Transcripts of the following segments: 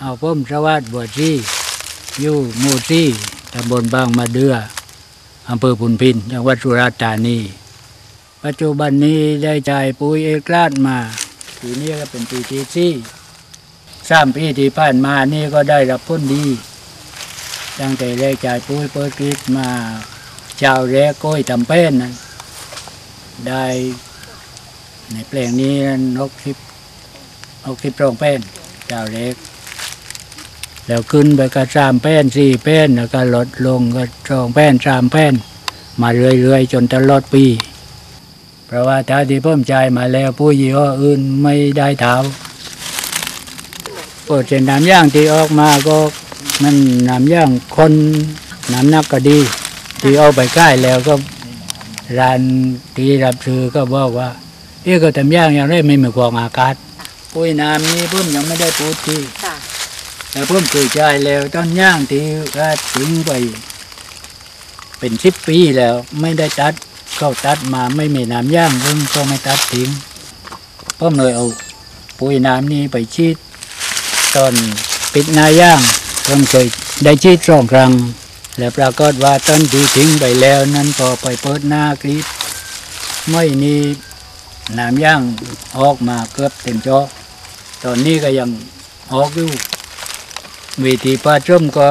เอาพ่มสวัสดิ์บัวชีอยู่หมู่ที่ตำบลบางมะเดืออำเภอพุนพินจังหวัดสุราษฎร์ธานี ปัจจุบันนี้ได้จ่ายปุ๋ยเอกราชมาปีนี้ก็เป็นปีที่สี่สามปีที่ผ่านมานี่ก็ได้รับผลดี ตั้งแต่แรกจ่ายปุ๋ยเปิดกริดมาเจ้าแรกก้อยทำเป็นนั้นได้ในแปลงนี้นกทิพนกทิพรองเป็นเจ้าแรก แล้วขึ้นไปก็สามแป้นสี่แป้นแล้วก็ลดลงก็สองแป้นสามแป้น มาเรื่อยๆ จนตลอดปี เพราะว่าถ้าที่เพิ่มใจมาแล้วผู้ยี่ห้ออื่นไม่ได้เท้าเปิดเส้นน้ำย่างที่ออกมาก็มันน้ำย่างคนน้ำนักก็ดี ที่เอาไปใกล้แล้วก็ร้านที่รับซื้อก็บอกว่าเอ๊ะก็ทำย่างอย่างไรไม่มีกองอากาศปุ้ยน้ำนี้เพิ่มยังไม่ได้พูดที่ แต่เพิ่มเคยใจายแล้วต้นย่างที่ก็ถึงไป เป็นสิบปีแล้ว ไม่ได้ตัดเข้าตัดมาไม่มีน้ำย่างเพิ่งก็ไม่ตัดทิ้งเพิ่มเลยเอาปุ๋ยน้ำนี้ไปชีดตอนปิดนาย่างเพิ่มเคยได้ชีดสองครั้งแล้วปรากฏว่าต้นที่ทิ้งไปแล้วนั้นพอไปเปิดหน้ากรีดไม่นี่น้ำย่างออกมาเกือบเต็มจอตอนนี้ก็ยังออกอยู่ วิธีปลาส้มก็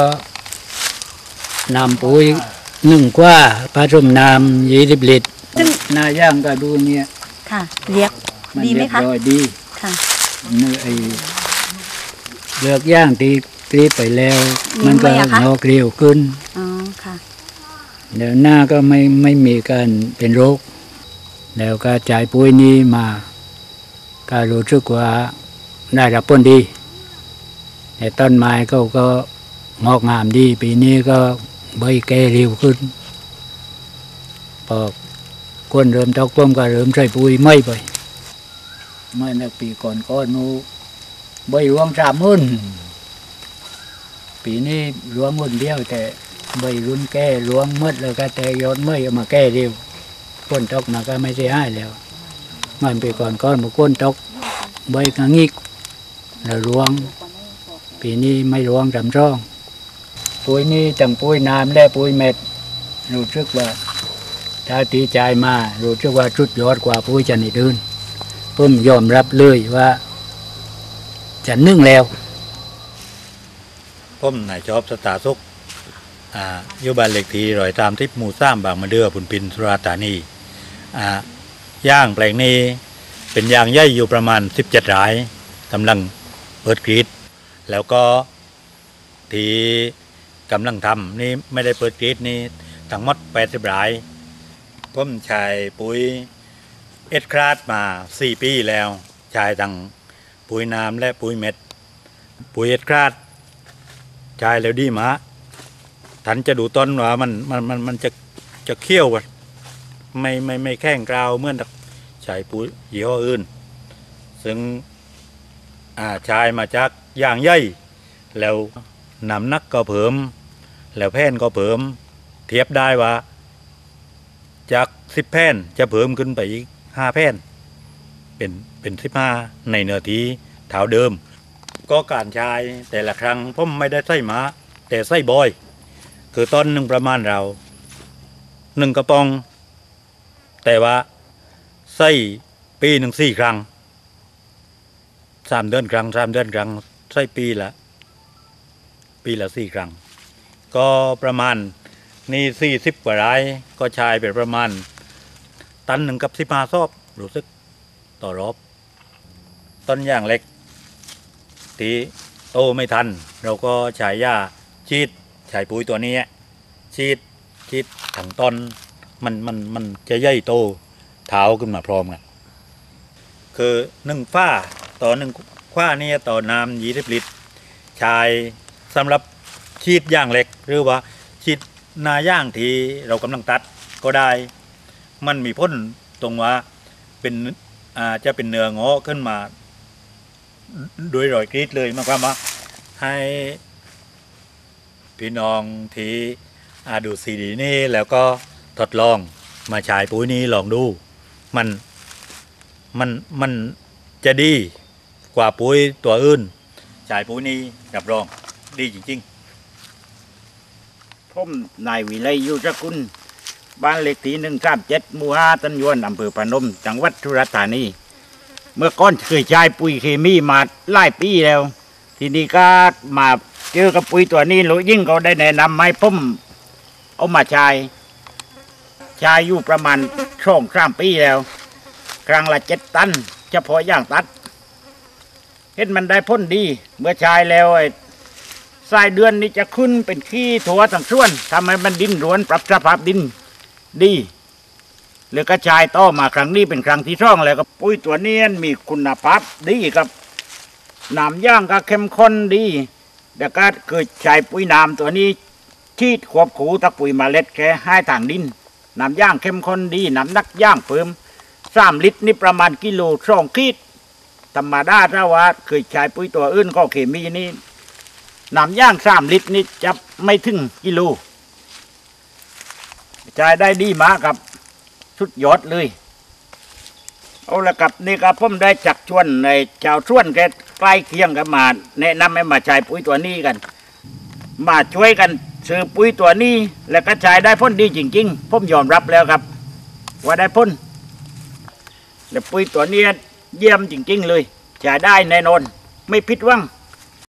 นำปุ๋ยหนึ่งกว่าปลาส้มน้ำยี่สิบลิตรซึ่งหน้าย่างก็ดูเนี่ยค่ะ เรียกมันดีไหมเรียบคะ ร้อยดีค่ะ เนื้อไอ้เลือกย่างที่กรีดไปแล้วมันก็นอกเรียวขึ้น อ๋อ ค่ะ เดี๋ยวหน้าก็ไม่ไม่มีการเป็นโรค แล้วก็จ่ายปุ๋ยนี้มา ก็รู้สึกว่าได้รับผลดี แต่ต้นไม้เขาก็งอกงามดี ปีนี้ก็ใบแก่เร็วขึ้นพอคนเริ่มตกป้มก็เริ่มใส่ปุ๋ยไม่ไปเมื่อในปีก่อนก็นูใบรวงสามหุ่นปีนี้รวงหุ่นเดียว แต่ใบรุนแก่หลวงหมดเลยก็แต่ยอดไม่เอามาแก้เร็วก้นตกมาก็ไม่ใช่ให้แล้วมันไปก่อนก้อนมาก้นตกใบกระงิกแล้วหลวง ปีนี้ไม่หลวงจำร่อง ปุ๋ยนี้ตั้งปุ๋ยน้ำและปุ๋ยเม็ด รู้สึกว่าถ้าตีใจมา รู้สึกว่าชุดยอดกว่าปุ๋ยชนิดอื่นผมยอมรับเลยว่าจะนึ่งแล้วผมนายชอบสตาร์สุกอ่าอยู่บ้านเลขที่รอยตามทิพหมู่ซ้ามบางมะเดือพุนปินสุราษฎร์ธานีอ่าย่างแปลงนี้เป็นยางใหญ่อยู่ประมาณ 17รายกำลังเปิดกรีด แล้วก็ที่กำลังทำนี่ไม่ได้เปิดกรีดนี่ทั้งหมด80รายผมใช้ปุ๋ยเอ็ดคราดมา4ปีแล้วใช้ทั้งปุ๋ยน้ำและปุ๋ยเม็ด ปุ๋ยเอ็ดคราดใช่แล้วดีมาทันจะดูต้นว่ามันมันมันมันจะจะเคี้ยวกันไม่ไม่ไม่แข้งกราวเมื่อนกับใช้ปุ๋ยยี่ห้ออื่น ซึ่ง อ่าใช้มาจากย่างใหญ่แล้วน้ำหนักก็เพิ่ม แล้วแผ่นก็เพิ่ม เทียบได้ว่า จากสิบแผ่นจะเพิ่มขึ้นไปอีกห้าแผ่นเป็นเป็นสิบห้าในเนื้อที่เท่าเดิม ก็การใช้แต่ละครั้งผมไม่ได้ใส่หมาแต่ใส่บอย คือต้นหนึ่งประมาณเราหนึ่งกระป๋อง แต่ว่าใส่ปีหนึ่งสี่ครั้ง สามเดือนครั้งสามเดือนครั้งใส่ปีละ ปีละสี่ครั้ง ก็ประมาณนี่สี่สิบกว่าไร่ก็ใช้ไปประมาณ ตันหนึ่งกับสิบห้าซอบรู้สึกต่อรอบต้นอย่างเล็กทีโตไม่ทัน เราก็ใช้ยาฉีดใช้ปุ๋ยตัวนี้ฉีดฉีดถังต้นมันมันมันจะย่อยโตเท้าขึ้นมาพร้อมกันคือหนึ่งฝ้า ต่อหนึ่งคว้านี่ต่อน้ำยี่สิบลิตรใช้สำหรับฉีดย่างเล็ก หรือว่าฉีดนาย่างที่เรากำลังตัดก็ได้ มันมีพ่นตรงว่าเป็นอาจะเป็นเนื้องอขึ้นมา โดยรอยกรีดเลยมายความว่าให้พี่น้องที่อาดูซีดีนี่แล้วก็ทดลองมาใช้ปุ๋ยนี้ลองดู มันมันมันจะดี กว่าปุ๋ยตัวอื่นชายปุ๋ยนี้รับรอง ดีจริงๆผมนายวิไลยุทธกุลบ้านเลขที่หนึ่งสามเจ็ดมู่ห้าตันยวนอำเภอพนม จังหวัดสุราษฎร์ธานี เมื่อก่อนเคยใช้ปุ๋ยเคมีมาหลายปีแล้ว ทีนี้ก็มาเจอกับปุ๋ยตัวนี้หลวยิ่งเขาได้แนะนำให้ผมเอามาใช้ใช้อยู่ประมาณช่องสามปีแล้ว ครั้งละเจ็ดตัน เฉพาะอย่างตัด เห็นมันได้พ้นดี เมื่อใช้แล้วไอ้ทรายเดือนนี้จะขึ้นเป็นขี้ถั่วทั้งส่วนทำให้มันดินรวนปรับสภาพดินดีหรือกระชายต่อมาครั้งนี้เป็นครั้งที่สองแล้วก็ปุ๋ยตัวเนี้มีคุณภาพดีครับน้ำย่างก็เข้มข้นดีแล้วก็เคยใช้ปุ๋ยน้ำตัวนี้ชีดควบคูตะปุ๋ยมเมล็ดแค่ให้ทางดินน้ำย่างเข้มข้นดีน้ำนักย่างเพิ่มสามลิตรนี่ประมาณกิโลสองขีด ธรรมดาถ้าว่าเคยใช้ปุ๋ยตัวอื่นก็เคมีนี่น้ำย่างสามลิตรนี่จะไม่ถึงกิโลจ่ายได้ดีมากครับสุดยอดเลย เอาละครับนี่ครับผมได้จักชวนในชาวชวนแกใกล้เคียงกันมา แนะนำให้มาใช้ปุ๋ยตัวนี้กัน มาช่วยกันซื้อปุ๋ยตัวนี้ แล้วก็ใช้ได้พ้นดีจริง ๆ ผมยอมรับแล้วครับ ว่าได้พ้นแล้วปุ๋ยตัวนี้ เยี่ยมจริงๆเลย จะได้แน่นอน ไม่ผิดหวัง